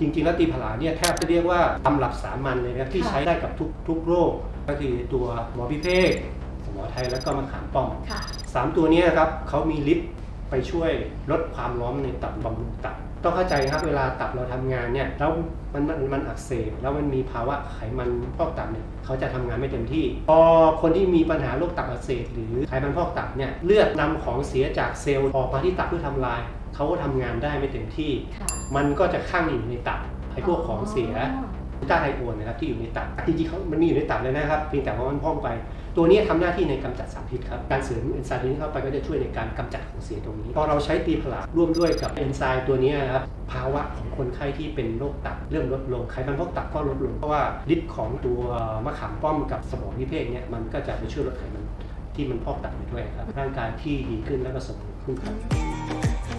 จริง ๆ แล้วตีผลาเนี่ยแทบจะเรียกว่าตำรับสามัญเลยนะครับที่ค่ะใช้ได้กับทุกทุกโรค ก็คือตัวหมอพิเภกหมอไทยแล้วก็มะขามป้อมค่ะสามตัวเนี้ครับเขามีฤทธิ์ ไปช่วยลดความร้อนในตับบำรุงตับ ต้องเข้าใจนะครับเวลาตับเราทำงานเนี่ยแล้วมันมันมันอักเสบแล้วมันมีภาวะไขมันพอกตับเนี่ยเขาจะทำงานไม่เต็มที่ พอคนที่มีปัญหาโรคตับอักเสบหรือไขมันพอกตับเนี่ยเลือดนำของเสียจากเซลล์ออกมาที่ตับเพื่อทำลาย เขาก็ทำงานได้ไม่เต็มที่ค่ะมันก็จะข้างอยู่ในตับไอ้พวกของเสีย ต้าไฮโอนนะครับที่อยู่ในตับจริงๆเขามันมีอยู่ในตับเลยนะครับเพียงแต่ว่ามันพ่องไป ตัวนี้ทำหน้าที่ในกำจัดสารพิษครับการเสริมเอนไซม์นี้เข้าไปก็จะช่วยในการกำจัดของเสียตรงนี้พอเราใช้ตีผลาร่วมด้วยกับเอนไซม์ตัวนี้นะครับภาวะของคนไข้ที่เป็นโรคตับเริ่มลดลงไขมันพอกตับก็ลดลงเพราะว่าฤทธิ์ของตัวมะขามป้อมกับสมองนิเพกเนี่ยมันก็จะไปช่วยลดไขมันที่มันพอกตับไปด้วยครับร่างกายที่ดีขึ้นแล้วก็สมบูรณ์ขึ้นครับ